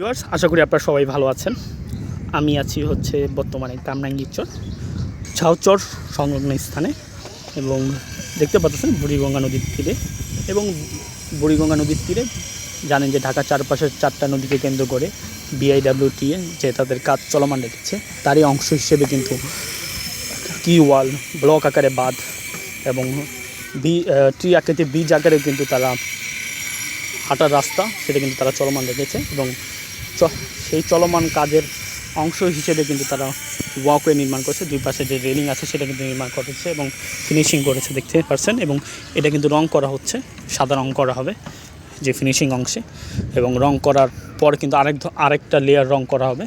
Viewers আশা করি আপনারা সবাই ভালো আছেন। আমি আছি হচ্ছে বর্তমানে কামরাঙ্গীরচর ঝাউচর সংলগ্ন স্থানে এবং দেখতে পাচ্ছেন বুড়িগঙ্গা নদীর তীরে এবং বুড়িগঙ্গা নদীর তীরে জানেন যে ঢাকা চারপাশের চারটা নদীকে কেন্দ্র করে বিআইডাব্লিউটিএ যে তাদের কাজ চলমান রেখেছে, তারই অংশ হিসেবে কিন্তু কি ওয়াল ব্লক আকারে বাঁধ এবং বি ট্রি আকৃতি বীজ আকারে কিন্তু তারা হাঁটার রাস্তা, সেটা কিন্তু তারা চলমান রেখেছে এবং সেই চলমান কাজের অংশ হিসেবে কিন্তু তারা ওয়াকওয়ে নির্মাণ করেছে। দুই পাশে যে রেলিং আছে, সেটা কিন্তু নির্মাণ করেছে এবং ফিনিশিং করেছে, দেখতে পারছেন? এবং এটা কিন্তু রং করা হচ্ছে, সাদা রং করা হবে যে ফিনিশিং অংশে। এবং রং করার পর কিন্তু আরেক আরেকটা লেয়ার রং করা হবে।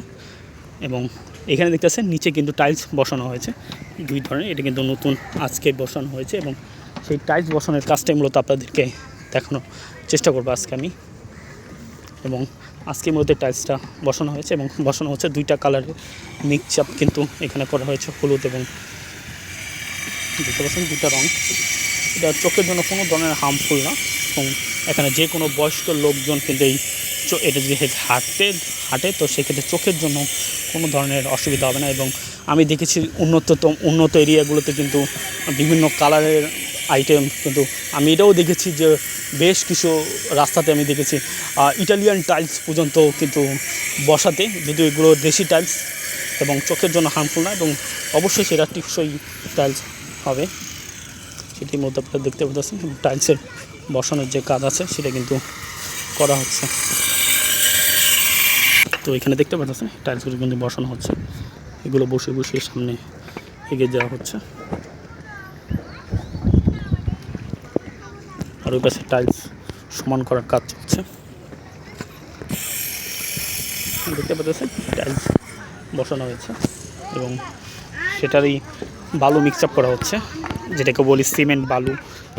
এবং এখানে দেখতেছেন নিচে কিন্তু টাইলস বসানো হয়েছে। দুই ধরনের, এটা কিন্তু নতুন আজকে বসানো হয়েছে এবং সেই টাইলস বসানোর কাজটাই মূলত আপনাদেরকে দেখানোর চেষ্টা করব আজকে আমি। এবং আজকে মূলত টাইলসটা বসানো হয়েছে এবং বসানো হচ্ছে দুইটা কালারের মিক্স আপ কিন্তু এখানে করা হয়েছে হলুদ এবং দেখতে পাচ্ছেন দুটা রং। এটা চোখের জন্য কোনো ধরনের হার্মফুল না এবং এখানে যে কোনো বয়স্ক লোকজন কিন্তু এই এটা যদি হাঁটতে, হাঁটে, তো সেক্ষেত্রে চোখের জন্য কোনো ধরনের অসুবিধা হবে না এবং আমি দেখেছি উন্নততম উন্নত এরিয়াগুলোতে কিন্তু বিভিন্ন কালারের আইটেম কিন্তু আমি এটাও দেখেছি যে বেশ কিছু রাস্তাতে আমি দেখেছি ইটালিয়ান টাইলস পর্যন্ত কিন্তু বসাতে, যদিও এগুলো দেশি টাইলস এবং চোখের জন্য হার্মফুল না এবং অবশ্যই সেটা টিকসই টাইলস হবে। সেটি মধ্যে আপনারা দেখতে পাচ্ছেন টাইলসের বসানোর যে কাজ আছে, সেটা কিন্তু করা হচ্ছে। তো এখানে দেখতে পাচ্ছেন টাইলসগুলো কিন্তু বসানো হচ্ছে। এগুলো বসে বসে সামনে এগিয়ে যাওয়া হচ্ছে। আর ওই পাশে টাইলস সমান করার কাজ চলছে। দেখতে পাচ্ছেন টাইলস বসানো হয়েছে এবং সেটারই বালু মিক্স আপ করা হচ্ছে। যেটাকে বলি সিমেন্ট বালু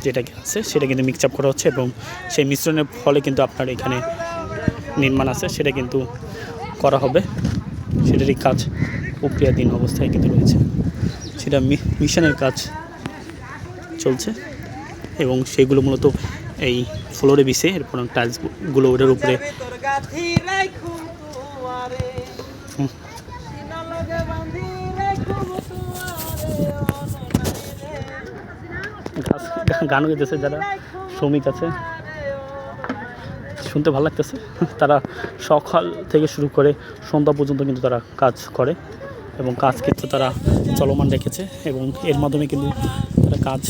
যেটাকে আছে, সেটা কিন্তু মিক্স আপ করা হচ্ছে এবং সেই মিশ্রণের ফলে কিন্তু আপনার এখানে নির্মাণ আছে, সেটা কিন্তু করা হবে। সেটারই কাজ প্রক্রিয়াধীন অবস্থায় কিন্তু রয়েছে। সেটা মিশনের কাজ চলছে এবং সেগুলো মূলত এই ফ্লোরে বিছে এরপর টাইলসগুলো ওটার উপরে। গানও গেতেছে যারা, শ্রমিক আছে। শুনতে ভালো লাগতেছে। তারা সকাল থেকে শুরু করে সন্ধ্যা পর্যন্ত কিন্তু তারা কাজ করে এবং কাজ কিন্তু তারা চলমান রেখেছে এবং এর মাধ্যমে কিন্তু তারা কাজ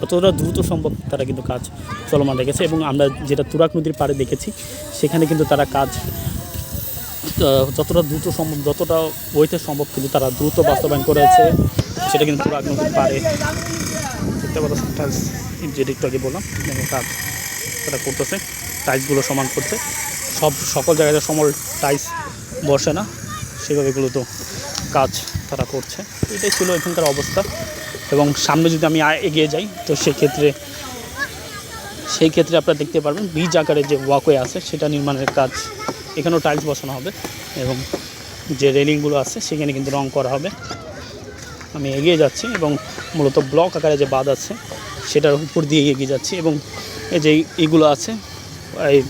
যতটা দ্রুত সম্ভব তারা কিন্তু কাজ চলমান রেখেছে এবং আমরা যেটা তুরাক নদীর পাড়ে দেখেছি, সেখানে কিন্তু তারা কাজ যতটা দ্রুত সম্ভব, যতটা বইতে সম্ভব কিন্তু তারা দ্রুত বাস্তবায়ন করেছে। সেটা কিন্তু তুরাক নদীর পাড়ে দেখতে যেটা আগে বললাম কাজ তারা করতেছে টাইলসগুলো সমান করছে। সব, সকল জায়গায় সমল টাইলস বসে না, সেভাবে এগুলো তো কাজ তারা করছে। এটাই ছিল এখানকার অবস্থা। এবং সামনে যদি আমি এগিয়ে যাই, তো সেক্ষেত্রে সেই ক্ষেত্রে আপনারা দেখতে পারবেন বীজ আকারে যে ওয়াকওয়ে আছে, সেটা নির্মাণের কাজ, এখানেও টাইলস বসানো হবে এবং যে রেলিংগুলো আছে, সেখানে কিন্তু রং করা হবে। আমি এগিয়ে যাচ্ছি এবং মূলত ব্লক আকারে যে বাঁধ আছে, সেটার উপর দিয়ে এগিয়ে যাচ্ছি এবং এই যে এইগুলো আছে, এই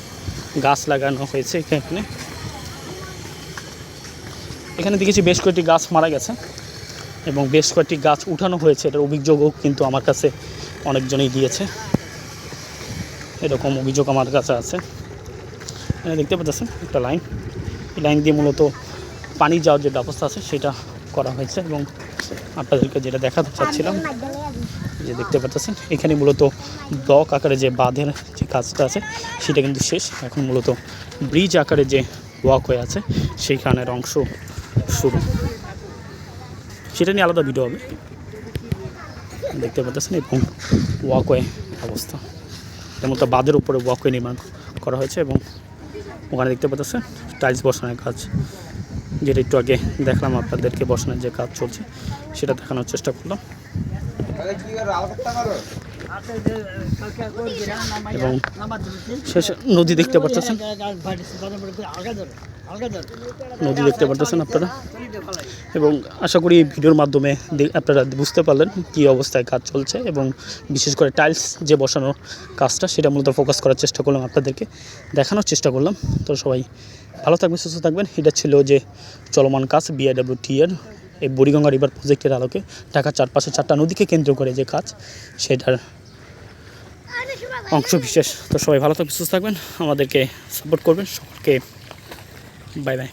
গাছ লাগানো হয়েছে এখানে। এখানে দেখেছি বেশ কয়েকটি গাছ মারা গেছে। এবং বেশ কয়েকটি গাছ উঠানো হয়েছে, এটার অভিযোগও কিন্তু আমার কাছে অনেকজনই দিয়েছে। এরকম অভিযোগ আমার কাছে আছে। দেখতে পাচ্ছেন একটা লাইন। এই লাইন দিয়ে মূলত পানি যাওয়ার যে ব্যবস্থা আছে, সেটা করা হয়েছে এবং আপনাদেরকে যেটা দেখাতে চাচ্ছিলাম যে দেখতে পাচ্ছেন, এখানে মূলত ব্লক আকারে যে বাঁধের যে কাজটা আছে, সেটা কিন্তু শেষ। এখন মূলত ব্রিজ আকারে যে ওয়াকওয়ে আছে, সেইখানের অংশ শুরু। সেটা নিয়ে আলাদা ভিডিও হবে। দেখতে পাচ্ছেন এবং ওয়াকওয়ে অবস্থা। এর মতো বাঁধের উপরে ওয়াকওয়ে নির্মাণ করা হয়েছে এবং ওখানে দেখতে পাচ্ছেন টাইলস বসানোর কাজ। যেটা একটু আগে দেখলাম আপনাদেরকে বসানোর যে কাজ চলছে, সেটা দেখানোর চেষ্টা করলাম। এবং শেষে নদী দেখতে পাচ্ছেন। নদী দেখতে পারতেছেন আপনারা। এবং আশা করি এই ভিডিওর মাধ্যমে আপনারা বুঝতে পারলেন কী অবস্থায় কাজ চলছে এবং বিশেষ করে টাইলস যে বসানোর কাজটা, সেটা মূলত ফোকাস করার চেষ্টা করলাম আপনাদেরকে দেখানোর চেষ্টা করলাম। তো সবাই ভালো থাকবেন, সুস্থ থাকবেন। এটা ছিল যে চলমান কাজ বিআইডব্লিউটি এর এই বুড়িগঙ্গা রিভার প্রজেক্টের আলোকে। ঢাকার চারপাশে চারটা নদীকে কেন্দ্র করে যে কাজ, সেটার অংশ বিশেষ। তো সবাই ভালো থাকবেন, সুস্থ থাকবেন। আমাদেরকে সাপোর্ট করবেন। সকলকে বাই বাই